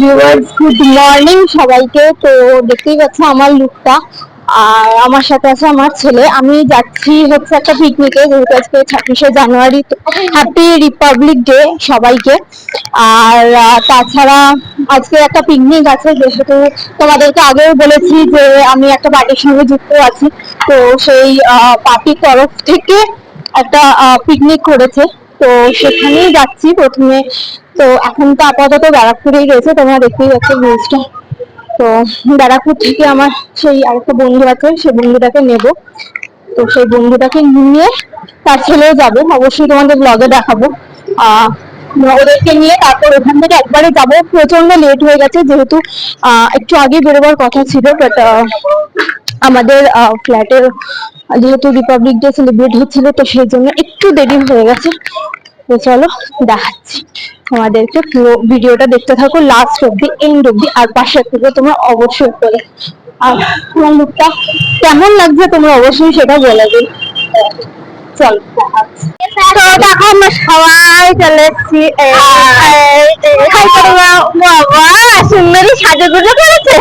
Viewers good morning সবাইকে। তো দেখতেই পাচ্ছ আমার লুকটা আর আমার সাথে আছে আমার ছেলে। আমি যাচ্ছি হচ্ছে একটা পিকনিকে যেহেতু আজকে ছাব্বিশে জানুয়ারি হ্যাপি রিপাবলিক ডে সবাইকে। আর তাছাড়া আজকে একটা পিকনিক আছে। যেহেতু তোমাদেরকে আগেও বলেছি যে আমি একটা পার্টির সঙ্গে যুক্ত আছি। তো সেই পার্টির তরফ থেকে একটা পিকনিক করেছে। তো সেখানেই যাচ্ছি প্রথমে। তো এখন তো আপাতত ব্যারাকপুরেই রয়েছে, তোমরা দেখতেই পাচ্ছ নিউজটা তো ব্যারাকপুর থেকে আমার সেই আরেকটা বন্ধু আছে সেই বন্ধুটাকে নেব। তো সেই বন্ধুটাকে নিয়ে তার ছেলেও যাবে। অবশ্যই তোমাদের ব্লগে দেখাবো। আহ ওদেরকে নিয়ে তারপর ওখান থেকে একবারে যাব। প্রচণ্ড লেট হয়ে গেছে, যেহেতু একটু আগে বেরোবার কথা ছিল বাট আমাদের ফ্ল্যাটের যেহেতু রিপাবলিক ডে সেলিব্রেট হচ্ছিল, তো সেই জন্য একটু দেরি হয়ে গেছে। তো চলো, দেখাচ্ছি তোমাদেরকে পুরো ভিডিওটা দেখতে থাকো লাস্ট অব্দি এন্ড অব্দি আর পাশে থেকে তোমরা অবশ্যই করে। আর তোমার লুকটা কেমন লাগছে তোমরা অবশ্যই সেটা বলে দিই চল তো দেখো সবাই চলে এসেছি। করেছে।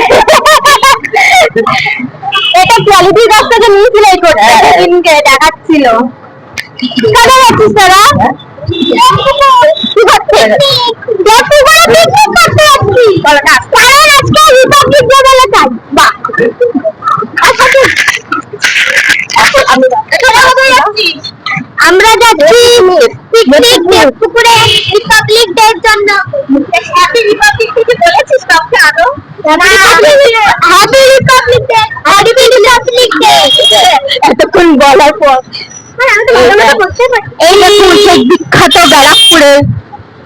এটা কোয়ালিটি কাছ থেকে নিয়েছিল এই কোটটা দেখাচ্ছিল। কাজে যাচ্ছিস তারা? বাহ। আচ্ছা আমরা যাচ্ছি পুকুরে। রিপাবলিক ডে জন্য। হ্যাপি রিপাবলিক ডে বলেছিস কাউকে রিপাবলিক হ্যাপি রিপাবলিক ডে এতক্ষণ বলার পর। এই দেখুন সেই বিখ্যাত ব্যারাকপুরে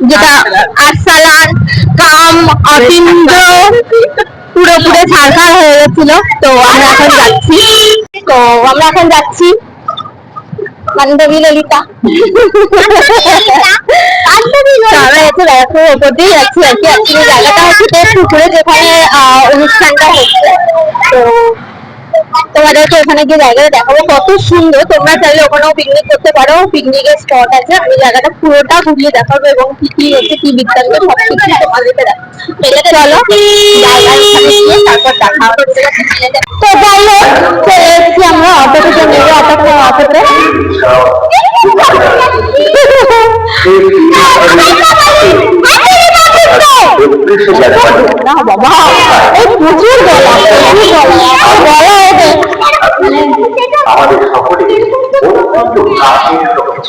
যেটা আরসালান কাম অপিন্দ পুরো পুরো ছাড়খাড় হয়ে গেছিল তো আমরা এখন যাচ্ছি। তো আমরা এখন যাচ্ছি বান্ধবী ললিতা। আমরা এসে ব্যারাকপুরের ওপর দিয়ে যাচ্ছি আর কি জায়গাটা হচ্ছে পুকুরে যেখানে আহ, অনুষ্ঠানটা হচ্ছে। তো তোমাদেরকে ওখানে গিয়ে জায়গাটা দেখাবো। কত সুন্দর তোমরা চাইলে ওখানেও পিকনিক করতে পারো। পিকনিকের স্পট আছে। আমি জায়গাটা পুরোটা ঘুরিয়ে দেখাবো এবং কি কি হচ্ছে কি বৃত্তান্ত সব কিছু তোমাদেরকে দেখাবো। চলো। তারপর দেখা তো যাই হোক চলে এসেছি আমরা অটো থেকে নেবে অটো অটোতে।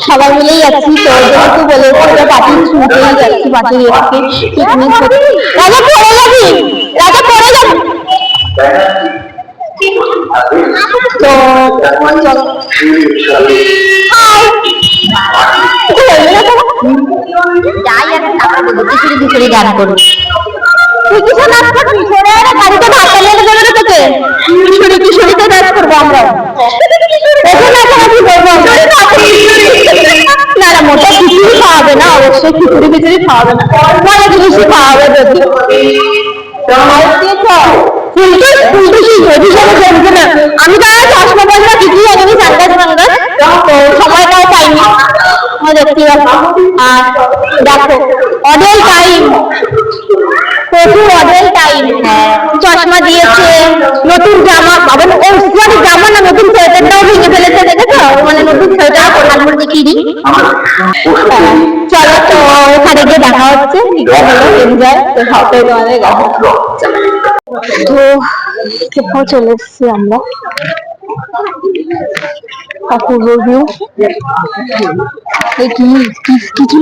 সবাই মিলেই যাচ্ছি তো যেহেতু বলেছে পার্টি শুনতেই যাচ্ছি পার্টি এসে পিকনিক করতে রাজা পড়ে যাবি রাজা পড়ে যাবি তো চলো আমি বলব কিশোরী কিশোরী গান করব। তুই কিছু নাচ করবি? সরে আরে বাড়িতে ভাত চালিয়ে দেবে না তোকে। কিশোরী কিশোরীতে নাচ করব আমরা। এখন নাচানাচি করব না না, মোটা খিচুড়ি খাওয়াবে না, অবশ্যই খিচুড়ি খিচুড়ি খাওয়াবে না। মনে জিনিসই খাওয়াবে যদি। ফুলকে ফুলকে কি? অভিশাপে জমছে না। আমি তো দেখো অডেল টাইম। প্রচুর অডেল টাইম। চশমা দিয়েছে, নতুন জামা, বাবা, ও মানে জামা না, নতুন সোয়েটারটাও ভেঙে ফেলেছে, দেখেছ? মানে নতুন সোয়েটার করে দেখিয়ে দিই। চলো তো, ওখানে গিয়ে দেখা হচ্ছে। তো কোথাও চলে এসেছি আমরা। অপূর্ব ভিউ কি, কি- কি পুকুর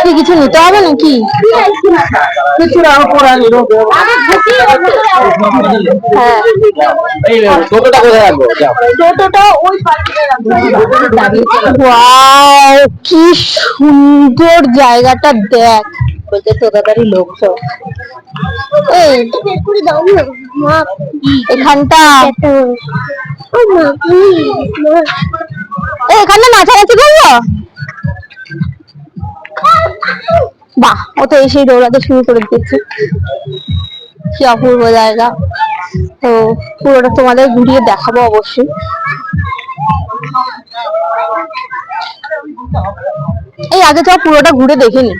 কি কিছু নিতে হবে নাকি? কিছু হ্যাঁ কি সুন্দর জায়গাটা দেখ। বলতে তোদাদারি লোক সব এই এখানটা। এই, এখানে নাচানাচি করব বাহ, ও তো এসেই দৌড়াতে শুরু করে দিয়েছে। কি অপূর্ব জায়গা। তো পুরোটা তোমাদের ঘুরিয়ে দেখাবো অবশ্যই। এই আগে তো পুরোটা ঘুরে দেখিনি।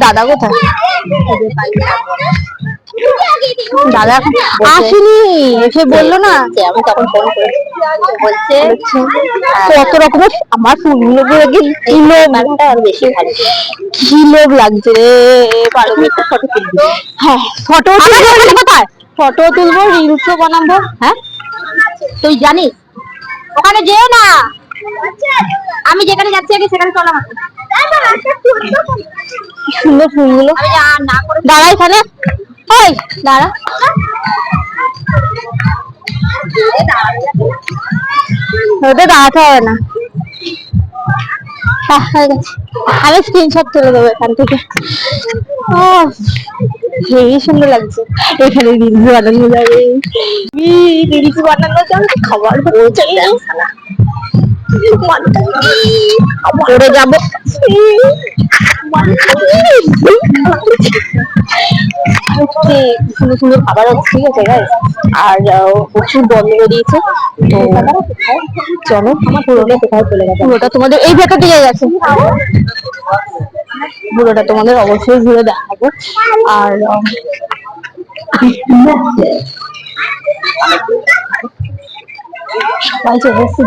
দাদা কোথায়? দাদা এখন আসেনি এসে বলল না। আমি তখন ফোন করেছি বলছে কত রকমের আমার ফুলগুলো গুলো কি লোভ? আরও বেশি ভালো কি লোভ লাগছে রে একটা ফটো তুলবি। হ্যাঁ ফটো তুলবো কোথায়? ফটো তুলবো রিলসও বানাবো হ্যাঁ? তুই জানিস ওখানে যেও না। আমি যেখানে যাচ্ছি আগে সেখানে চল আমাকে। সুন্দর ফুলগুলো। দাঁড়া এখানে। ওই দাঁড়া। ওটা দাঁড়াতে হবে না। আমি স্ক্রিনশট তুলে দেবো এখান থেকে। ও হেবি সুন্দর লাগছে। এখানে রিলস বানানো যাবে। রিলস বানানো যাবে, খাবার পৌঁছে করে যাব। সুন্দর সুন্দর খাবার হচ্ছে ঠিক আছে guys? আর প্রচুর বন্ধ বেরিয়েছে তো চলো আমার পুরোটা কোথায় চলে গেছে। পুরোটা তোমাদের এই ভেতর দিকে গেছে। পুরোটা তোমাদের অবশ্যই ঘুরে দেখাবো। আর সবাই চলে এসেছে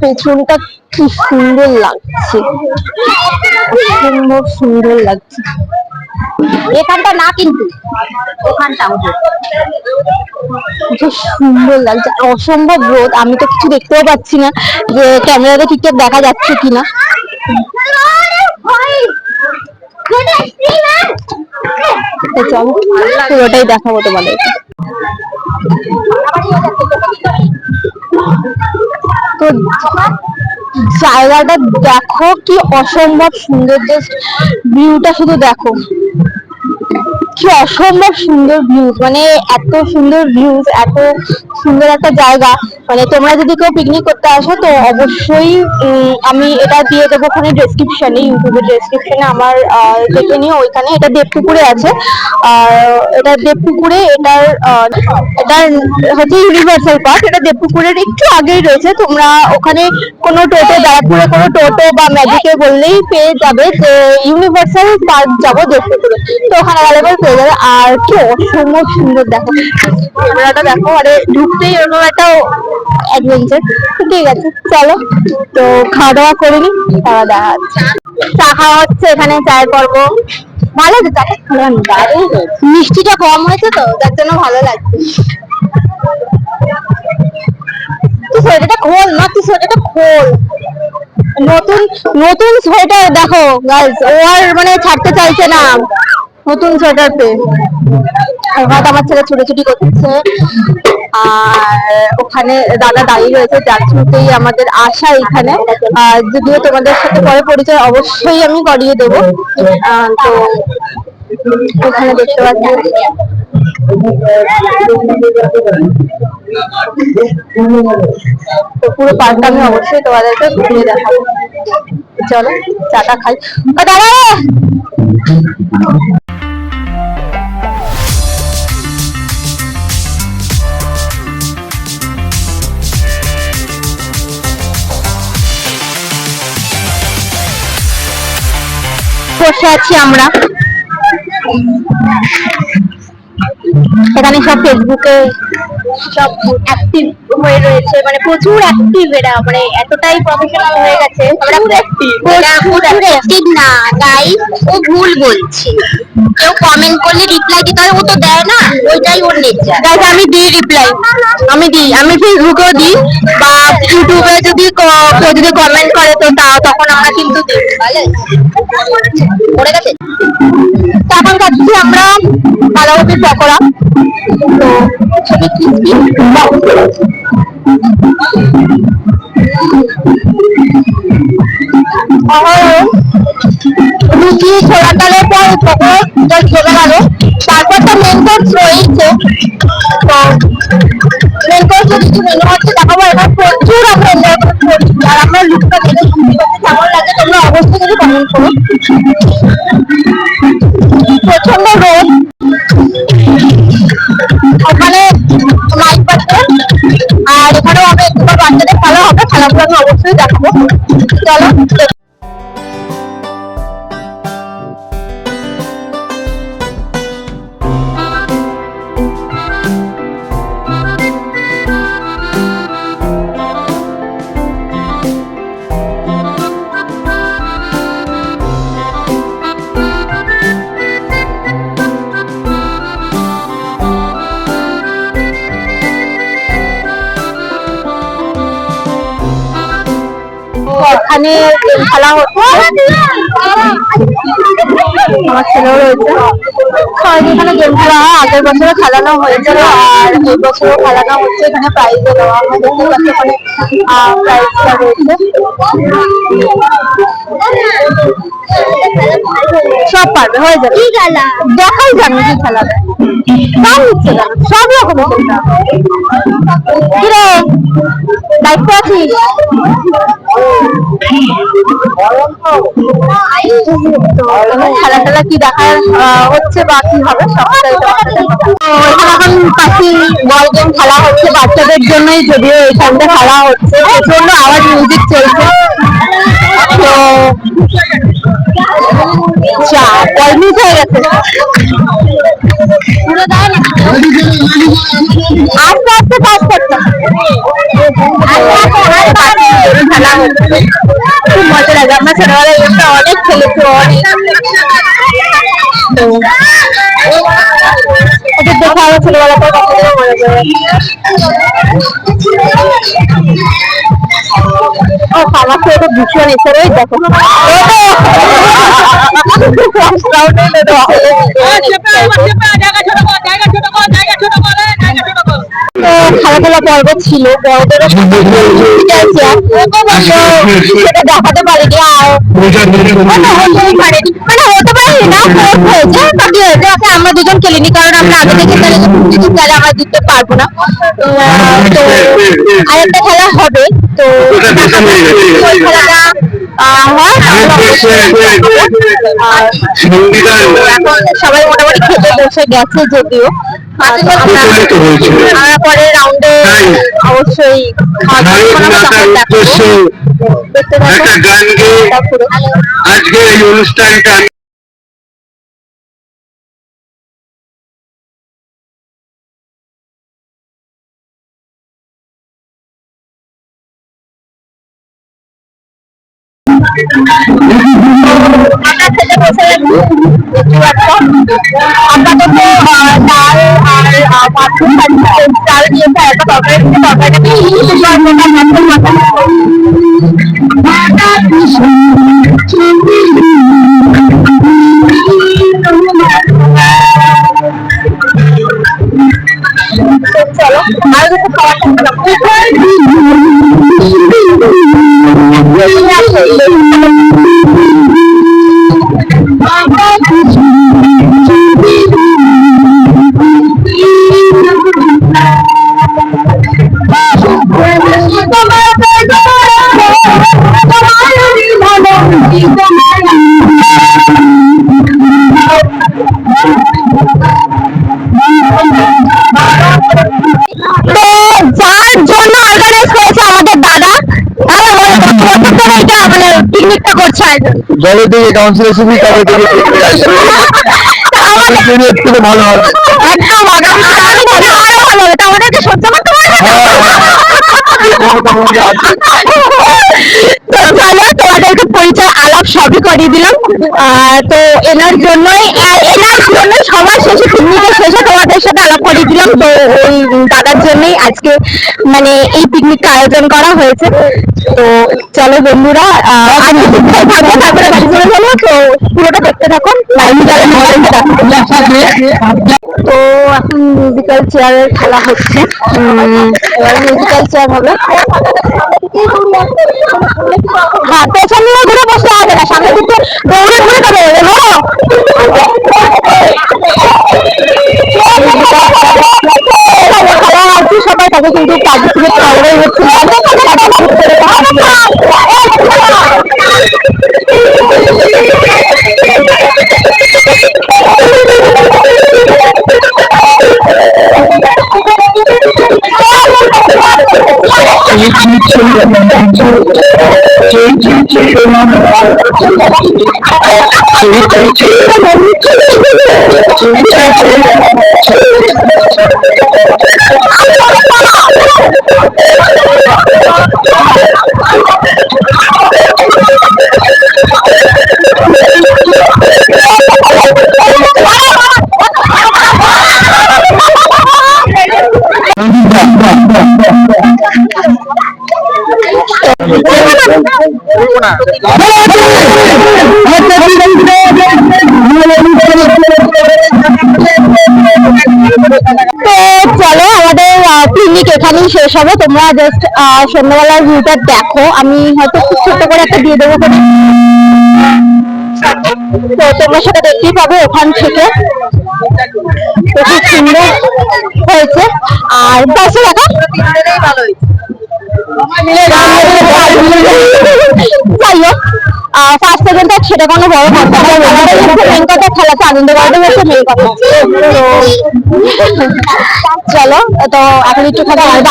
পেছনটা কি সুন্দর লাগছে। সুন্দর সুন্দর লাগছে। এখানটা না কিন্তু ওখানটা সুন্দর লাগছে। অসম্ভব রোদ আমি তো কিছু দেখতেও পাচ্ছি না যে ক্যামেরাতে ঠিকঠাক দেখা যাচ্ছে কিনা। চলো পুরোটাই দেখাবো তোমাদের। তো জায়গাটা দেখো কি অসম্ভব সুন্দর জাস্ট ভিউটা শুধু দেখো। কি অসম্ভব সুন্দর ভিউজ মানে এত সুন্দর ভিউজ এত সুন্দর একটা জায়গা। মানে তোমরা যদি কেউ পিকনিক করতে আসো, তো অবশ্যই আমি এটা দিয়ে দেবো ওখানে ডেসক্রিপশনে ইউটিউবের ডেসক্রিপশনে আমার দেখে নিও ওইখানে। এটা দেবপুকুরে আছে। আর এটা দেবপুকুরে, এটার এটার হচ্ছে ইউনিভার্সাল পার্ক এটা দেবপুকুরের একটু আগেই রয়েছে। তোমরা ওখানে কোনো টোটো, ব্যারাকপুরে কোনো টোটো বা ম্যাজিকে বললেই পেয়ে যাবে যে ইউনিভার্সাল পার্ক যাব দেবপুকুরে। তো ওখানে পরে পেয়ে যাবে। আর কি অসম্ভব সুন্দর দেখো। ক্যামেরাটা দেখো আরে ঢুকতেই এরকম একটা অ্যাডভেঞ্চার ঠিক আছে, চলো। তো খাওয়া দাওয়া করে তারা চা খাওয়া হচ্ছে, এখানে চায়ের পর্ব। ভালো মিষ্টিটা কম হয়েছে তো যার জন্য ভালো লাগছে। তুই সোয়েটারটা খোল না তুই সোয়েটারটা খোল। নতুন নতুন সোয়েটার দেখো গাইস ও আর মানে ছাড়তে চাইছে না। নতুন সোয়েটার পেয়ে হঠাৎ আমার ছেলে ছুটোছুটি করছে আর ওখানে দাদা দাঁড়িয়ে রয়েছে, যার থ্রুতেই আমাদের আসা এখানে। যদিও তোমাদের সাথে পরে পরিচয় অবশ্যই আমি করিয়ে দেবো। তো ওখানে দেখতে পাচ্ছি। তো পুরো পার্কটা আমি অবশ্যই তোমাদেরকে ঘুরিয়ে দেখাবো। চলো চাটা খাই। দাদা! বসে আছি আমরা। এখানে সব ফেসবুকে সব অ্যাক্টিভ হয়ে রয়েছে। মানে প্রচুর অ্যাক্টিভ এরা মানে এতটাই প্রফেশনাল হয়ে গেছে। আমরা প্রচুর ঠিক না গাইস ও ভুল বলছি। কেউ কমেন্ট করলে রিপ্লাই দিতে হয় ও তো দেয় না ওইটাই ওর নেচার গাইস আমি দিই রিপ্লাই আমি দিই আমি ফেসবুকেও দিই বা ইউটিউবে যদি কেউ যদি কমেন্ট করে তো তা তখন আমরা কিন্তু দিই। পড়ে গেছে? এখন খাচ্ছি আমরা বাঁধাকপির পকোড়া। তো ছবি ক্রিসপি রুটি ছোলা ডালের পর পকোড়া জাস্ট গেল তারপর তো মেন কোর্স রয়েছে মেন কোর্স যদি মেনু হচ্ছে দেখাবো এখানে প্রচুর আমরা এনজয় করছি আর আমরা লুকটা কেমন লাগে তোমরা অবশ্যই কিন্তু কমেন্ট করো। চলো এখানে গেম খেলা হচ্ছে। আমার ছেলেও রয়েছে। সবাই এখানে গেম খেলা হয়, আগের বছরও খেলানো হয়েছিল, আর এই বছরও খেলানো হচ্ছে। এখানে প্রাইজ দেওয়া হয় দেখতে পাচ্ছি প্রাইজটা রয়েছে। সব পারবে হয়ে যাবে। কি খেলা? দেখাই জানি কি খেলা নাম হচ্ছে কেন সব খেলতে কিরে? দায়িত্ব আছিস খেলা টেলা কি দেখা হচ্ছে বা কি হবে এখানে পাখি বল গেম খেলা হচ্ছে বাচ্চাদের জন্যই যদিও এইখানটা খেলা হচ্ছে প্রচণ্ড আওয়াজ মিউজিক চলছে। চা বল মিস হয়ে গেছে পুরো দেয় না আস্তে আস্তে পাস করতে আস্তে আস্তে হাত পাখি খেলা হচ্ছে খুব মজা লাগে আমরা ছোটবেলায় এগুলো অনেক খেলেছি অনেক তো এটা দেখে আমার ছোটবেলা করে কতদিন মনে পড়ে ও তো ভীষণ এসে দেখো। খেলাধুলা পর্ব ছিল বড়দেরও সেটা দেখাতে পারিনি আর মানে হতে না হয়েছে বাকি হয়েছে আমরা দুজন খেলিনি কারণ আমরা আগে থেকে তাহলে কিছু খেলা আমরা জিততে পারব না। তো আরেকটা খেলা হবে তো খেলাটা হয় সবাই মোটামুটি খেতে বসে গেছে যদিও। আমরা পরে রাউন্ডে অবশ্যই। দেখতে থাকো। একটা গান গেয়ে এটা পুরো। আজকে এই অনুষ্ঠানটা আমরা খেতে বসে আপাতত ডাল আর আহ, ডাল দিয়েছে একটা তরকারি তরকারিটা চলো আর কিছু খাওয়ার থাকবে না পিকনিকটা করছে আয়োজন জলের দিকে কাউন্সিলের সুবিধা হবে দিকে একটু ভালো হবে। একদম আগামী ভালো হবে। তা আমাদেরকে সহ্য করতে পারবে তো তোমাদেরকে সবই করিয়ে দিলাম। তো এনার জন্যই এনার জন্যই সবার শেষে পিকনিকের শেষে তোমাদের সাথে আলাপ করিয়ে দিলাম। তো ওই দাদার জন্যই আজকে মানে এই পিকনিকটা আয়োজন করা হয়েছে। তো চলো বন্ধুরা আমি থাকব তারপরে বাড়ি চলে যাব তো পুরোটা দেখতে থাকুন তো এখন মিউজিক্যাল চেয়ারের খেলা হচ্ছে। এবার মিউজিক্যাল চেয়ার হবে। হ্যাঁ পেছন ঘুরে বসতে হবে না? সামনে দিকে দৌড়ে ঘুরে যাবে হ্যাঁ তো চলো, আমাদের পিকনিক এখানেই শেষ হবে। তোমরা জাস্ট সন্ধ্যাবেলার ভিউটা দেখো। আমি হয়তো খুব ছোট করে একটা দিয়ে দেবো তো তোমরা সেটা দেখতেই পাবে ওখান থেকে। তো খুব সুন্দর হয়েছে। আর পাশে রাখা যাই ফার্স্ট পর্যন্ত সেটা কোনো বড় কথা না। মেন কথা খেলাতে আনন্দ করাটাই হচ্ছে মেন কথা। চলো তো এখন একটু খেলা হবে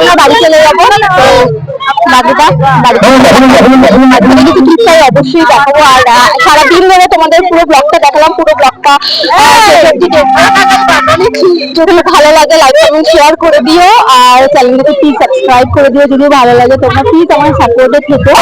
আমরা বাড়ি চলে যাব। বাড়িতে কিছু টিপস অবশ্যই দেখাবো আর সারাদিন ধরে তোমাদের পুরো ব্লগটা দেখালাম পুরো ব্লগটা যদি ভালো লাগে লাইক এবং শেয়ার করে দিও। আর চ্যানেলটাকে প্লিজ সাবস্ক্রাইব করে দিও। যদি ভালো লাগে তোমরা প্লিজ আমার সাপোর্টে থেকো।